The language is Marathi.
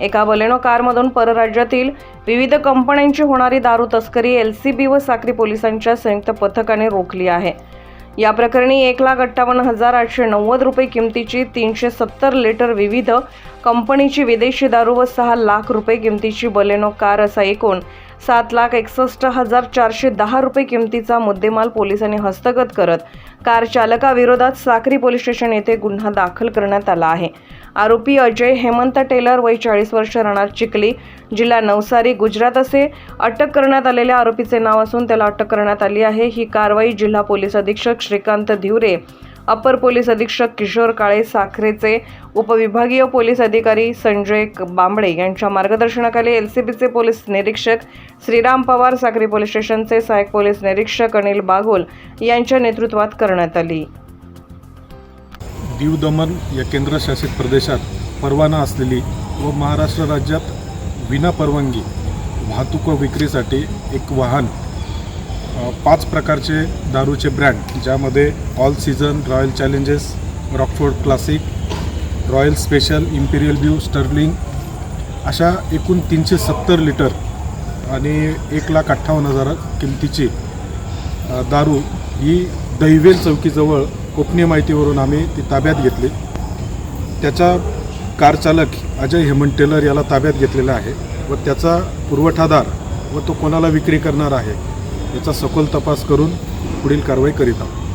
एका बलेनो कारमधून परराज्यातील विविध कंपन्यांची होणारी दारू तस्करी एल सी बी व साक्री पोलिसांच्या संयुक्त पथकाने रोखली आहे. या प्रकरणी एक लाख अठ्ठावन्न हजार आठशे नव्वद रुपये किमतीची तीनशे सत्तर लिटर विविध कंपनीची विदेशी दारू व सहा लाख रुपये किमतीची बलेनो कार असा एकूण सात लाख एकसष्ट हजार चारशे दहा रुपये किमतीचा मुद्देमाल पोलिसांनी हस्तगत करत कार चालकाविरोधात साक्री पोलीस स्टेशन येथे गुन्हा दाखल करण्यात आला आहे. आरोपी अजय हेमंत टेलर वय चाळीस वर्ष राहणार चिखली जिल्हा नवसारी गुजरात असे अटक करण्यात आलेल्या आरोपीचे नाव असून त्याला अटक करण्यात आली आहे. ही कारवाई जिल्हा पोलीस अधीक्षक श्रीकांत धिवरे अपर पोलीस अधीक्षक किशोर काळे साखरेचे उपविभागीय पोलीस अधिकारी संजय बांबळे यांच्या मार्गदर्शनाखाली एल सी बीचे पोलीस निरीक्षक श्रीराम पवार साखरी पोलीस स्टेशनचे सहाय्यक पोलीस निरीक्षक अनिल बागोल यांच्या नेतृत्वात करण्यात आली. दीव दमन या केंद्रशासित प्रदेशात परवाना असलेली व महाराष्ट्र राज्यात विनापरवानगी वाहतूक व विक्रीसाठी एक वाहन पाच प्रकारचे दारूचे ब्रँड ज्यामध्ये all season royal challenges rockford classic royal special imperial blue sterling अशा एकूण तीनशे सत्तर लिटर आणि एक लाख अठ्ठावन्न हजार किमतीची दारू ही दैवेल चौकीजवळ गोपनीय माहितीवरून आम्ही ती ताब्यात घेतली. त्याचा कार चालक अजय हेमंत टेलर याला ताब्यात घेतलेला आहे व त्याचा पुरवठादार व तो कोणाला विक्री करणार आहे याचा सखोल तपास करून पुढील कारवाई करीत आहोत.